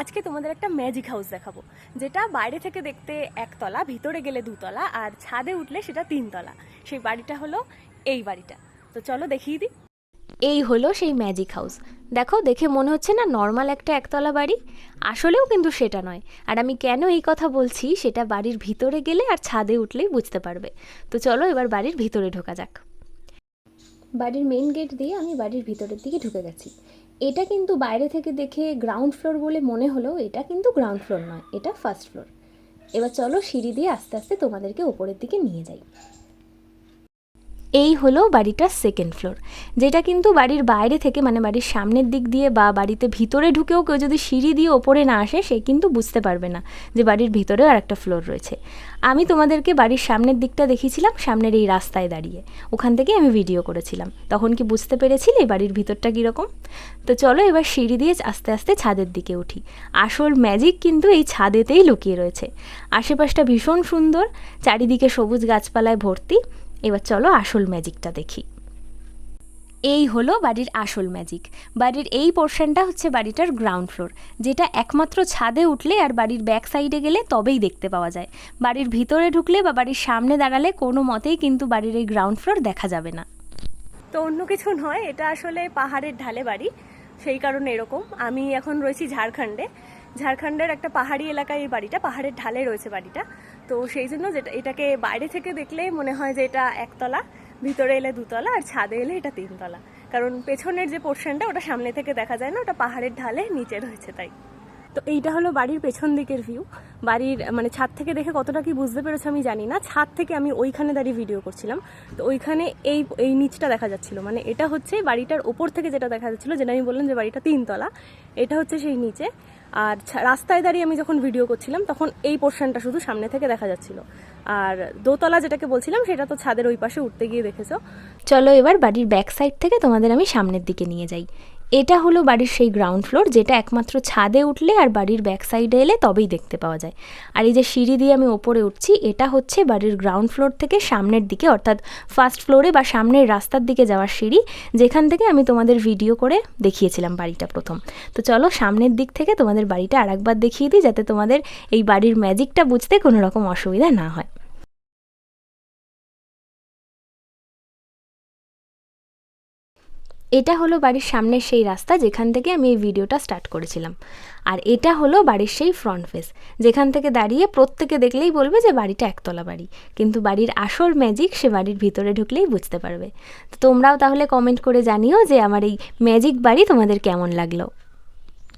আজকে তোমাদের একটা ম্যাজিক হাউস দেখাবো। যেটা বাইরে থেকে দেখতে একতলা ভিতরে গেলে দুতলা আর ছাদে উঠলে সেটা তিনতলা। সেই বাড়িটা হলো এই বাড়িটা। তো চলো দেখিয়ে দিই। এই হলো সেই ম্যাজিক হাউস দেখো দেখে মনে হচ্ছে না নর্মাল একটা একতলা বাড়ি? আসলেও কিন্তু সেটা নয়। আর আমি কেন এই কথা বলছি সেটা বাড়ির ভিতরে গেলে আর ছাদে উঠলেই বুঝতে পারবে। তো চলো এবার বাড়ির ভিতরে ঢোকা যাক। বাড়ির মেইন গেট দিয়ে আমি বাড়ির ভিতরের দিকে ঢুকে গেছি। এটা কিন্তু বাইরে থেকে দেখে গ্রাউন্ড ফ্লোর বলে মনে হলেও এটা কিন্তু গ্রাউন্ড ফ্লোর নয়, এটা ফার্স্ট ফ্লোর এবার চলো সিঁড়ি দিয়ে আস্তে আস্তে তোমাদেরকে ওপরের দিকে নিয়ে যাই। এই হলো বাড়িটার সেকেন্ড ফ্লোর যেটা কিন্তু বাড়ির বাইরে থেকে মানে বাড়ির সামনের দিক দিয়ে বা বাড়িতে ভিতরে ঢুকেও কেউ যদি সিঁড়ি দিয়ে ওপরে না আসে, সে কিন্তু বুঝতে পারবে না যে বাড়ির ভিতরেও আর একটা ফ্লোর রয়েছে। আমি তোমাদেরকে বাড়ির সামনের দিকটা দেখিয়েছিলাম, সামনের এই রাস্তায় দাঁড়িয়ে। ওখান থেকে আমি ভিডিও করেছিলাম। তখন কি বুঝতে পেরেছিলে বাড়ির ভিতরটা কীরকম? তো চলো এবার সিঁড়ি দিয়ে আস্তে আস্তে ছাদের দিকে উঠি। আসল ম্যাজিক কিন্তু এই ছাদেতেই লুকিয়ে রয়েছে। আশেপাশটা ভীষণ সুন্দর, চারিদিকে সবুজ গাছপালায় ভর্তি। এবার চলো আসল ম্যাজিকটা দেখি। এই হলো বাড়ির আসল ম্যাজিক। বাড়ির এই পোর্শনটা হচ্ছে বাড়িটার গ্রাউন্ড ফ্লোর, যেটা একমাত্র ছাদে উঠলে আর বাড়ির ব্যাক সাইডে গেলে তবেই দেখতে পাওয়া যায়। বাড়ির ভিতরে ঢুকলে বা বাড়ির সামনে দাঁড়ালে কোনো মতেই কিন্তু বাড়ির এই গ্রাউন্ড ফ্লোর দেখা যাবে না। তো অন্য কিছু নয়, এটা আসলে পাহাড়ের ঢালে বাড়ি, সেই কারণে এরকম। আমি এখন রয়েছি ঝাড়খণ্ডে। ঝাড়খণ্ডের একটা পাহাড়ি এলাকায় এই বাড়িটা, পাহাড়ের ঢালে রয়েছে বাড়িটা। তো সেই জন্য যেটা, এটাকে বাইরে থেকে দেখলেই মনে হয় যে এটা একতলা, ভিতরে এলে দুতলা আর ছাদে এলে এটা তিনতলা। কারণ পেছনের যে পোর্শনটা, ওটা সামনে থেকে দেখা যায় না, ওটা পাহাড়ের ঢালে নিচে রয়েছে তাই। তো এইটা হলো বাড়ির পেছন দিকের ভিউ বাড়ির মানে ছাদ থেকে দেখে কতটা কি বুঝতে পেরেছ আমি জানি না। ছাদ থেকে আমি ওইখানে দাঁড়িয়ে ভিডিও করছিলাম। তো ওইখানে এই এই নিচটা দেখা যাচ্ছিল। মানে এটা হচ্ছে বাড়িটার ওপর থেকে যেটা দেখা যাচ্ছিল, যেটা আমি বললাম যে বাড়িটা তিনতলা, এটা হচ্ছে সেই নিচে। আর রাস্তায় দাঁড়িয়ে আমি যখন ভিডিও করছিলাম, তখন এই পোর্শনটা শুধু সামনে থেকে দেখা যাচ্ছিল। আর দোতলা যেটাকে বলছিলাম, সেটা তো ছাদের ওই পাশে উঠতে গিয়ে দেখেছ। চলো এবার বাড়ির ব্যাক সাইড থেকে তোমাদের আমি সামনের দিকে নিয়ে যাই। এটা হলো বাড়ির সেই গ্রাউন্ড ফ্লোর যেটা একমাত্র ছাদে উঠলে আর বাড়ির ব্যাক সাইডে এলে তবেই দেখতে পাওয়া যায়। আর এই যে সিঁড়ি দিয়ে আমি ওপরে উঠছি, এটা হচ্ছে বাড়ির গ্রাউন্ড ফ্লোর থেকে সামনের দিকে, অর্থাৎ ফার্স্ট ফ্লোরে বা সামনের রাস্তার দিকে যাওয়ার সিঁড়ি, যেখান থেকে আমি তোমাদের ভিডিও করে দেখিয়েছিলাম বাড়িটা প্রথম। তো চলো সামনের দিক থেকে তোমাদের বাড়িটা আরেকবার দেখিয়ে দিই, যাতে তোমাদের এই বাড়ির ম্যাজিকটা বুঝতে কোনো রকম অসুবিধা না হয়। এটা হলো বাড়ির সামনের সেই রাস্তা যেখান থেকে আমি এই ভিডিওটা স্টার্ট করেছিলাম। আর এটা হলো বাড়ির সেই ফ্রন্ট ফেস যেখান থেকে দাঁড়িয়ে প্রত্যেকে দেখলেই বলবে যে বাড়িটা একতলা বাড়ি, কিন্তু বাড়ির আসল ম্যাজিক সে বাড়ির ভিতরে ঢুকলেই বুঝতে পারবে। তো তোমরাও তাহলে কমেন্ট করে জানিও যে আমার এই ম্যাজিক বাড়ি তোমাদের কেমন লাগল।